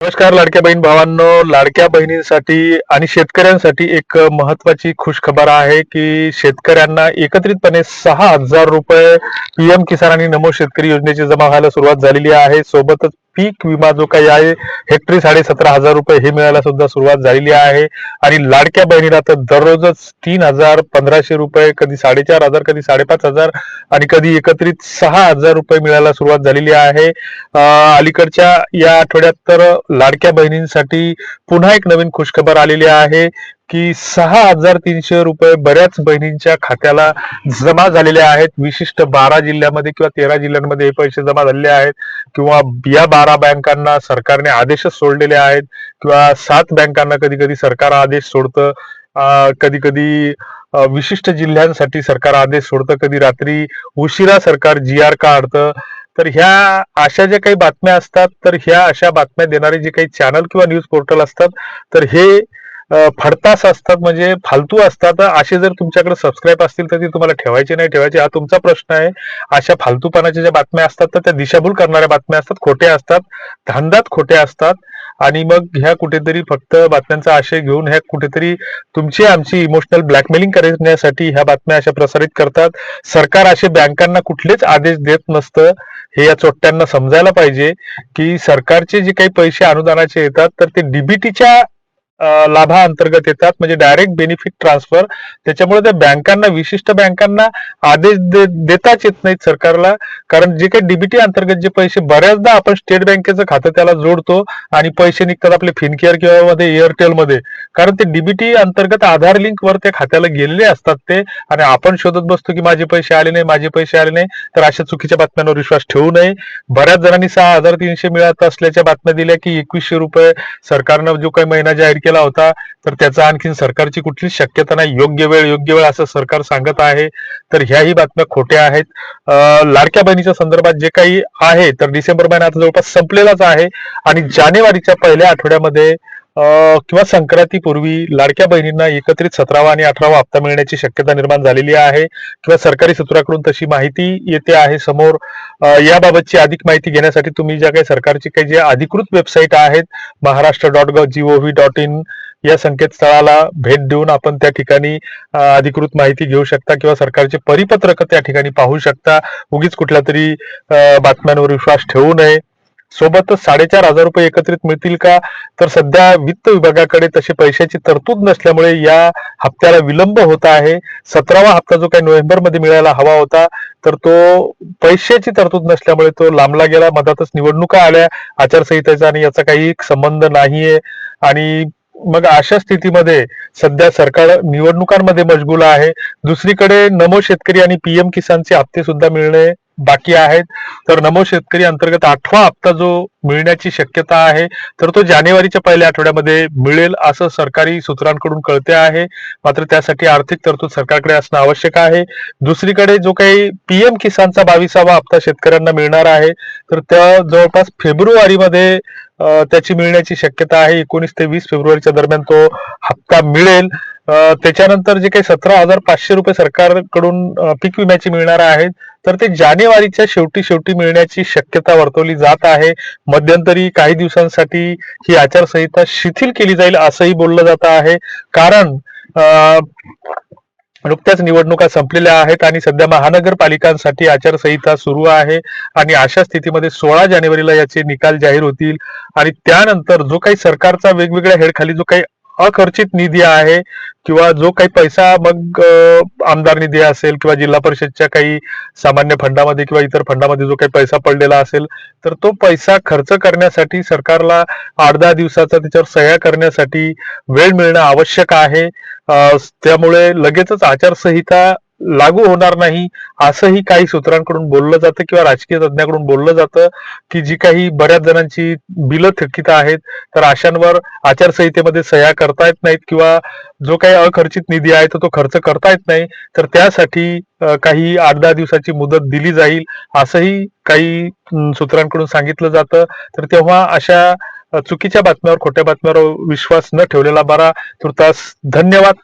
नमस्कार लाडक्या बहीण भावांनो लाडक्या बहिणींसाठी आणि शेतकऱ्यांसाठी एक महत्वाची खुशखबर आहे की शेतकऱ्यांना एकत्रितपणे सहा हजार रुपये पीएम किसान आणि नमो शेतकरी योजनेची जमा व्हायला सुरुवात झालेली आहे. सोबतच पीक विमा जो काही आहे हेक्टरी साडे सतरा हजार रुपये हे मिळायला सुद्धा सुरुवात झालेली आहे. आणि लाडक्या बहिणीला तर दररोजच तीन हजार पंधराशे रुपये कधी साडेचार हजार कधी साडेपाच हजार आणि कधी एकत्रित सहा हजार रुपये मिळायला सुरुवात झालेली आहे. अलीकडच्या या आठवड्यात तर लाडक्या बहिणींसाठी पुन्हा एक नवीन खुशखबर आलेली आहे. की सहा हजार तीनशे रुपये बऱ्याच बहिणींच्या खात्याला जमा झालेले आहेत. विशिष्ट बारा जिल्ह्यामध्ये किंवा तेरा जिल्ह्यांमध्ये हे पैसे जमा झालेले आहेत. किंवा या बारा बँकांना सरकारने आदेशच सोडलेले आहेत. किंवा सात बँकांना कधी कधी सरकार आदेश सोडतं. कधी कधी विशिष्ट जिल्ह्यांसाठी सरकार आदेश सोडतं. कधी रात्री उशिरा सरकार जी आर काढतं. तर ह्या अशा ज्या काही बातम्या असतात तर ह्या अशा बातम्या देणारे जे काही चॅनल किंवा न्यूज पोर्टल असतात तर हे फडतास असतात म्हणजे फालतू असतात. असे जर तुमच्याकडे सबस्क्राईब असतील तर ते तुम्हाला ठेवायचे नाही ठेवायचे. हा तुमचा प्रश्न आहे. अशा फालतूपणाच्या ज्या बातम्या असतात तर त्या दिशाभूल करणाऱ्या बातम्या असतात. खोट्या असतात. धांदात खोट्या असतात. आणि मग ह्या कुठेतरी फक्त बातम्यांचा आशय घेऊन ह्या कुठेतरी तुमची आमची इमोशनल ब्लॅकमेलिंग करण्यासाठी ह्या बातम्या अशा प्रसारित करतात. सरकार असे बँकांना कुठलेच आदेश देत नसतं. हे या चोट्ट्यांना समजायला पाहिजे की सरकारचे जे काही पैसे अनुदानाचे येतात तर ते डीबीटीच्या लाभा अंतर्गत येतात. म्हणजे डायरेक्ट बेनिफिट ट्रान्सफर त्याच्यामुळे त्या बँकांना विशिष्ट बँकांना आदेश दे- देताच येत नाहीत सरकारला. कारण जे काही डीबीटी अंतर्गत जे पैसे बऱ्याचदा आपण स्टेट बँकेचं खातं त्याला जोडतो आणि पैसे निघतात आपले फिनकेअर किंवा मध्ये एअरटेल मध्ये. कारण ते डीबीटी अंतर्गत आधार लिंक वर त्या खात्याला गेलेले असतात ते. आणि आपण शोधत बसतो की माझे पैसे आले नाही माझे पैसे आले नाही तर अशा चुकीच्या बातम्यांवर विश्वास ठेवू नये. बऱ्याच जणांनी सहा हजार तीनशे मिळत असल्याच्या बातम्या दिल्या की एकवीसशे रुपये सरकारनं जो काही महिना जाहीर केला होता तर त्याचा आणखीन सरकारची कुठलीच शक्यता नाही. योग्य वेळ योग्य वेळ असं सरकार सांगत आहे. तर ह्याही बातम्या खोट्या आहेत. लाडक्या बहिणीच्या संदर्भात जे काही आहे तर डिसेंबर महिना आता जवळपास संपलेलाच आहे. आणि जानेवारीच्या पहिल्या आठवड्यामध्ये किंवा संक्रांतीपूर्वी लाडक्या बहिणींना एकत्रित सतरावा आणि अठरावा हप्ता मिळण्याची शक्यता निर्माण झालेली आहे किंवा सरकारी सूत्राकडून तशी माहिती येते आहे समोर. याबाबतची अधिक माहिती घेण्यासाठी तुम्ही ज्या काही सरकारची काही जे अधिकृत वेबसाईट आहेत Maharashtra dot gov dot in या संकेतस्थळाला भेट देऊन आपण त्या ठिकाणी अधिकृत माहिती घेऊ शकता किंवा सरकारचे परिपत्रक त्या ठिकाणी पाहू शकता. उगीच कुठल्या तरी बातम्यांवर विश्वास ठेवू नये. सोबतच साडेचार हजार रुपये एकत्रित मिळतील का? तर सध्या वित्त विभागाकडे तशी पैशाची तरतूद नसल्यामुळे या हप्त्याला विलंब होत आहे. सतरावा हप्ता जो काही नोव्हेंबरमध्ये मिळायला हवा होता तर तो पैशाची तरतूद नसल्यामुळे तो लांबला गेला. मधातच निवडणुका आल्या. आचारसंहितेचा आणि याचा काही संबंध नाहीये. आणि मग अशा स्थितीमध्ये सध्या सरकार निवडणुकांमध्ये मशगूल आहे. दुसरीकडे नमो शेतकरी आणि पीएम किसानचे हप्ते सुद्धा मिळणे बाकी आहेत. तर नमो शेतकरी अंतर्गत आठवा हप्ता जो मिळण्याची शक्यता आहे तर तो जानेवारीच्या पहिल्या आठवड्यामध्ये मिळेल असं सरकारी सूत्रांकडून कळते आहे. मात्र त्यासाठी आर्थिक तरतूद सरकारकडे असणं आवश्यक आहे. दुसरीकडे जो काही पीएम किसानचा बावीसावा हप्ता शेतकऱ्यांना मिळणार आहे तर त्या जवळपास फेब्रुवारीमध्ये त्याची मिळण्याची शक्यता आहे. एकोणीस ते वीस फेब्रुवारीच्या दरम्यान तो हप्ता मिळेल. त्याच्यानंतर जे काही सतरा हजार पाचशे रुपये सरकारकडून पीक विम्याची मिळणार आहेत तर ते जानेवारीच्या शेवटी शेवटी मिळण्याची शक्यता वर्तवली जात आहे. मध्यंतरी काही दिवसांसाठी ही आचारसंहिता शिथिल केली जाईल असंही बोललं जात आहे. कारण नुकत्याच निवडणुका संपलेल्या आहेत आणि सध्या महानगरपालिकांसाठी आचारसंहिता सुरू आहे आणि अशा स्थितीमध्ये सोळा जानेवारीला याचे निकाल जाहीर होतील. आणि त्यानंतर जो काही सरकारचा वेगवेगळ्या हेडखाली जो काही अखर्चित निधी आहे किंवा जो काही पैसा मग आमदार निधी असेल किंवा जिल्हा परिषदच्या काही सामान्य फंडामध्ये किंवा इतर फंडामध्ये जो काही पैसा पडलेला असेल तर तो पैसा खर्च करण्यासाठी सरकारला आठ दहा दिवसाचा त्याच्यावर सह्या करण्यासाठी वेळ मिळणं आवश्यक आहे. त्यामुळे लगेचच आचारसंहिता लागू होणार नाही असंही काही सूत्रांकडून बोललं जातं किंवा राजकीय तज्ञांकडून बोललं जातं की जी काही बऱ्याच जणांची बिलं थकीत आहेत तर अशांवर आचारसंहितेमध्ये सह्या करता येत नाहीत किंवा जो काही अखर्चित निधी आहे तर तो खर्च करता येत नाही. तर त्यासाठी काही आठ दहा दिवसाची मुदत दिली जाईल असंही काही सूत्रांकडून सांगितलं जातं. तर तेव्हा अशा चुकीच्या बातम्यावर खोट्या बातम्यावर विश्वास न ठेवलेला बरा. तुर्तास धन्यवाद.